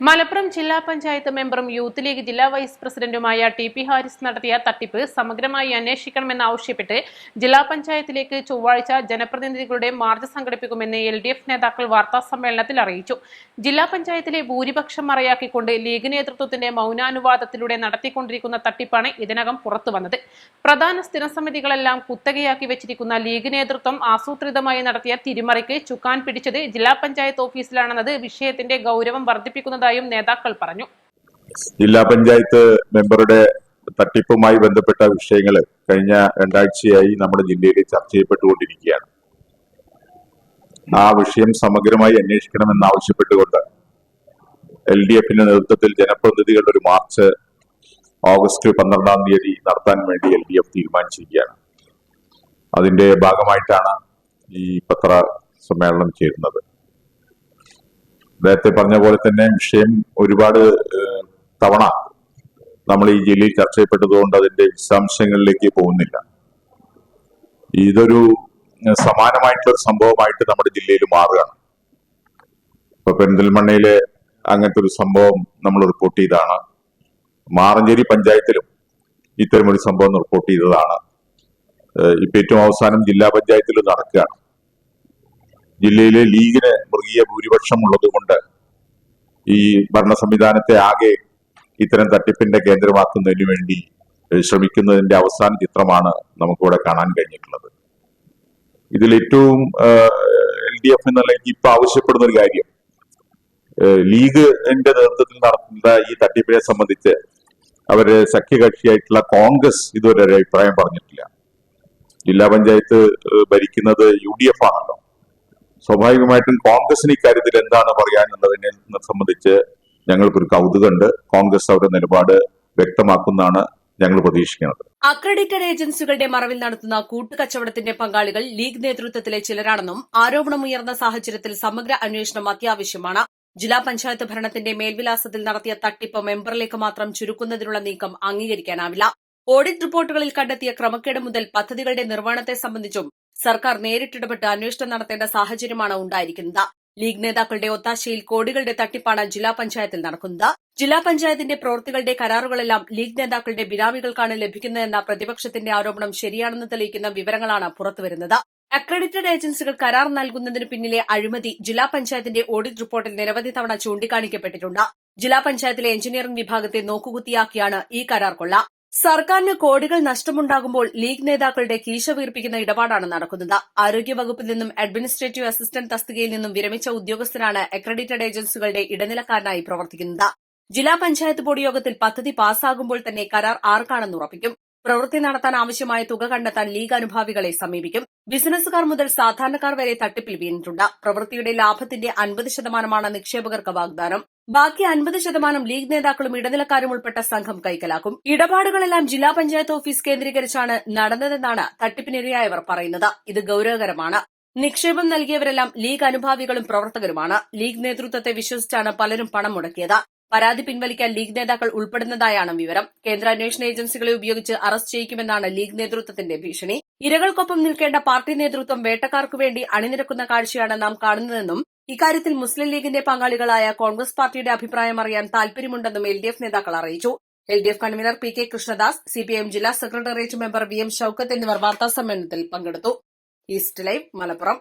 മലപ്പുറം ജില്ലാ പഞ്ചായത്ത് മെമ്പറും youth league ജില്ലാ വൈസ് പ്രസിഡന്റുമായ ടി പി ഹാരിസ് നടത്തിയ തട്ടിപ്പ് സമഗ്രമായി അന്വേഷിക്കണമെന്നാവശ്യപ്പെട്ട് ജില്ലാ പഞ്ചായത്തിലേക്ക് ചൊവ്വാഴ്ച ജനപ്രതിനിധികളുടെ മാർച്ച് സംഘടിപ്പിക്കുമെന്ന് എൽ ഡി എഫ് നേതാക്കൾ വാർത്താ സമ്മേളനത്തിൽ അറിയിച്ചു. ജില്ലാ പഞ്ചായത്തിലെ ഭൂരിപക്ഷം മറയാക്കിക്കൊണ്ട് ലീഗ് നേതൃത്വത്തിന്റെ മൗനാനുവാദത്തിലൂടെ നടത്തിക്കൊണ്ടിരിക്കുന്ന തട്ടിപ്പാണ് ഇതിനകം പുറത്തു വന്നത്. പ്രധാന സ്ഥിരസമിതികളെല്ലാം കുത്തകയാക്കി വെച്ചിരിക്കുന്ന ലീഗ് നേതൃത്വം ആസൂത്രിതമായി നടത്തിയ തിരിമറിക്ക് ചുക്കാൻ പിടിച്ചത് ജില്ലാ പഞ്ചായത്ത് ഓഫീസിലാണെന്നത് വിഷയത്തിന്റെ ഗൗരവം വർദ്ധിപ്പിക്കുന്നതായും നേതാക്കൾ പറഞ്ഞു. ജില്ലാ പഞ്ചായത്ത് മെമ്പറുടെ തട്ടിപ്പുമായി ബന്ധപ്പെട്ട വിഷയങ്ങൾ കഴിഞ്ഞ രണ്ടാഴ്ചയായി നമ്മുടെ ജില്ലയിൽ ചർച്ച ചെയ്യപ്പെട്ടുകൊണ്ടിരിക്കുകയാണ്. ആ വിഷയം സമഗ്രമായി അന്വേഷിക്കണമെന്നാവശ്യപ്പെട്ടുകൊണ്ട് എൽ ഡി എഫിന്റെ നേതൃത്വത്തിൽ ജനപ്രതിനിധികളുടെ ഒരു മാർച്ച് ഓഗസ്റ്റ് പന്ത്രണ്ടാം തീയതി നടത്താൻ വേണ്ടി എൽ ഡി എഫ് തീരുമാനിച്ചിരിക്കുകയാണ്. അതിന്റെ ഭാഗമായിട്ടാണ് ഈ പത്ര സമ്മേളനം ചേരുന്നത്. നേരത്തെ പറഞ്ഞ പോലെ തന്നെ വിഷയം ഒരുപാട് തവണ നമ്മൾ ഈ ജില്ലയിൽ ചർച്ച ചെയ്യപ്പെട്ടതുകൊണ്ട് അതിന്റെ വിശദാംശങ്ങളിലേക്ക് പോകുന്നില്ല. ഇതൊരു സമാനമായിട്ടുള്ള സംഭവമായിട്ട് നമ്മുടെ ജില്ലയിൽ മാറുകയാണ്. ഇപ്പൊ പെരിന്തൽമണ്ണയിലെ അങ്ങനത്തെ ഒരു സംഭവം നമ്മൾ റിപ്പോർട്ട് ചെയ്തതാണ്. മാറഞ്ചേരി പഞ്ചായത്തിലും ഇത്തരമൊരു സംഭവം റിപ്പോർട്ട് ചെയ്തതാണ്. ഇപ്പൊ ഏറ്റവും അവസാനം ജില്ലാ പഞ്ചായത്തിൽ നടക്കുകയാണ്. ജില്ലയിലെ ലീഗിന് മൃഗീയ ഭൂരിപക്ഷം ഉള്ളതുകൊണ്ട് ഈ ഭരണ സംവിധാനത്തെ ആകെ ഇത്തരം തട്ടിപ്പിന്റെ കേന്ദ്രമാക്കുന്നതിന് വേണ്ടി ശ്രമിക്കുന്നതിന്റെ അവസാന ചിത്രമാണ് നമുക്കിവിടെ കാണാൻ കഴിഞ്ഞിട്ടുള്ളത്. ഇതിൽ ഏറ്റവും എൽ ഡി എഫ് എന്നുള്ള ഇപ്പൊ ആവശ്യപ്പെടുന്ന ഒരു കാര്യം ലീഗ് ലീഗിന്റെ നേതൃത്വത്തിൽ നടത്തുന്ന ഈ തട്ടിപ്പിനെ സംബന്ധിച്ച് അവർ സഖ്യകക്ഷിയായിട്ടുള്ള കോൺഗ്രസ് ഇതുവരെ ഒരു അഭിപ്രായം പറഞ്ഞിട്ടില്ല. ജില്ലാ പഞ്ചായത്ത് ഭരിക്കുന്നത് യു ഡി എഫ് ആണല്ലോ. സ്വാഭാവികമായിട്ടും കോൺഗ്രസിന് ഇക്കാര്യത്തിൽ എന്താണ് പറയാനുള്ളതിനെ സംബന്ധിച്ച് ഞങ്ങൾക്കൊരു കൗതുകമുണ്ട്. കോൺഗ്രസ് അവരുടെ നിലപാട് വ്യക്തമാക്കുന്നതാണ് ഞങ്ങൾ പ്രതീക്ഷിക്കുന്നത്. അക്രഡിറ്റഡ് ഏജൻസികളുടെ മറവിൽ നടത്തുന്ന കൂട്ടുകച്ചവടത്തിന്റെ പങ്കാളികൾ ലീഗ് നേതൃത്വത്തിലെ ചിലരാണെന്നും ആരോപണമുയർന്ന സാഹചര്യത്തിൽ സമഗ്ര അന്വേഷണം അത്യാവശ്യമാണ്. ജില്ലാ പഞ്ചായത്ത് ഭരണത്തിന്റെ മേൽവിലാസത്തിൽ നടത്തിയ തട്ടിപ്പ് മെമ്പറിലേക്ക് മാത്രം ചുരുക്കുന്നതിനുള്ള നീക്കം അംഗീകരിക്കാനാവില്ല. ഓഡിറ്റ് റിപ്പോർട്ടുകളിൽ കണ്ടെത്തിയ ക്രമക്കേട് മുതൽ പദ്ധതികളുടെ നിർവഹണത്തെ സംബന്ധിച്ചും സർക്കാർ നേരിട്ടിടപെട്ട് അന്വേഷണം നടത്തേണ്ട സാഹചര്യമാണ് ഉണ്ടായിരിക്കുന്നത്. ലീഗ് നേതാക്കളുടെ ഒത്താശയിൽ കോടികളുടെ തട്ടിപ്പാണ് ജില്ലാ പഞ്ചായത്തിൽ നടക്കുന്നത്. ജില്ലാ പഞ്ചായത്തിന്റെ പ്രവൃത്തികളുടെ കരാറുകളെല്ലാം ലീഗ് നേതാക്കളുടെ ബിനാമികൾക്കാണ് ലഭിക്കുന്നതെന്ന പ്രതിപക്ഷത്തിന്റെ ആരോപണം ശരിയാണെന്ന് തെളിയിക്കുന്ന വിവരങ്ങളാണ് പുറത്തുവരുന്നത്. അക്രഡിറ്റഡ് ഏജൻസികൾ കരാർ നൽകുന്നതിന് പിന്നിലെ അഴിമതി ജില്ലാ പഞ്ചായത്തിന്റെ ഓഡിറ്റ് റിപ്പോർട്ടിൽ നിരവധി തവണ ചൂണ്ടിക്കാണിക്കപ്പെട്ടിട്ടുണ്ട്. ജില്ലാ പഞ്ചായത്തിലെ എഞ്ചിനീയറിംഗ് വിഭാഗത്തെ നോക്കുകുത്തിയാക്കിയാണ് ഈ കരാർ കൊള്ള. സർക്കാരിന് കോടികൾ നഷ്ടമുണ്ടാകുമ്പോൾ ലീഗ് നേതാക്കളുടെ കീശ വീർപ്പിക്കുന്ന ഇടപാടാണ് നടക്കുന്നത്. ആരോഗ്യവകുപ്പിൽ നിന്നും അഡ്മിനിസ്ട്രേറ്റീവ് അസിസ്റ്റന്റ് തസ്തികയിൽ നിന്നും വിരമിച്ച ഉദ്യോഗസ്ഥരാണ് അക്രഡിറ്റഡ് ഏജൻസികളുടെ ഇടനിലക്കാരനായി പ്രവർത്തിക്കുന്നത്. ജില്ലാ പഞ്ചായത്ത് ബോർഡ് യോഗത്തിൽ പദ്ധതി പാസ്സാകുമ്പോൾ തന്നെ കരാർ ആർക്കാണെന്ന് ഉറപ്പിക്കും. പ്രവൃത്തി നടത്താൻ ആവശ്യമായ തുക കണ്ടെത്താൻ ലീഗ് അനുഭാവികളെ സമീപിക്കും. ബിസിനസ്സുകാർ മുതൽ സാധാരണക്കാർ വരെ തട്ടിപ്പിൽ വീണിട്ടുണ്ട്. പ്രവൃത്തിയുടെ ലാഭത്തിന്റെ അൻപത് ശതമാനമാണ് നിക്ഷേപകർക്ക് വാഗ്ദാനം. ബാക്കി അൻപത് ശതമാനം ലീഗ് നേതാക്കളും ഇടനിലക്കാരും ഉൾപ്പെട്ട സംഘം കൈക്കലാക്കും. ഇടപാടുകളെല്ലാം ജില്ലാ പഞ്ചായത്ത് ഓഫീസ് കേന്ദ്രീകരിച്ചാണ് നടന്നതെന്നാണ് തട്ടിപ്പിനിരയായവർ പറയുന്നത്. ഇത് ഗൌരവകരമാണ്. നിക്ഷേപം നൽകിയവരെല്ലാം ലീഗ് അനുഭാവികളും പ്രവർത്തകരുമാണ്. ലീഗ് നേതൃത്വത്തെ വിശ്വസിച്ചാണ് പലരും പണം മുടക്കിയത്. പരാതി പിൻവലിക്കാൻ ലീഗ് നേതാക്കൾ ഉൾപ്പെടുന്നതായാണ് വിവരം. കേന്ദ്ര അന്വേഷണ ഏജൻസികളെ ഉപയോഗിച്ച് അറസ്റ്റ് ചെയ്യിക്കുമെന്നാണ് ലീഗ് നേതൃത്വത്തിന്റെ ഭീഷണി. ഇരകൾക്കൊപ്പം നിൽക്കേണ്ട പാർട്ടി നേതൃത്വം വേട്ടക്കാർക്കു വേണ്ടി അണിനിരക്കുന്ന കാഴ്ചയാണ് നാം കാണുന്നതെന്നും ഇക്കാര്യത്തിൽ മുസ്ലിം ലീഗിന്റെ പങ്കാളികളായ കോൺഗ്രസ് പാർട്ടിയുടെ അഭിപ്രായം അറിയാൻ താൽപര്യമുണ്ടെന്നും എൽ ഡി എഫ് നേതാക്കൾ അറിയിച്ചു. L D F convener P K Krishnadas C P M ജില്ലാ secretariat member V M Shoukath എന്നിവർ വാർത്താ സമ്മേളനത്തിൽ പങ്കെടുത്തു. East Live Malappuram.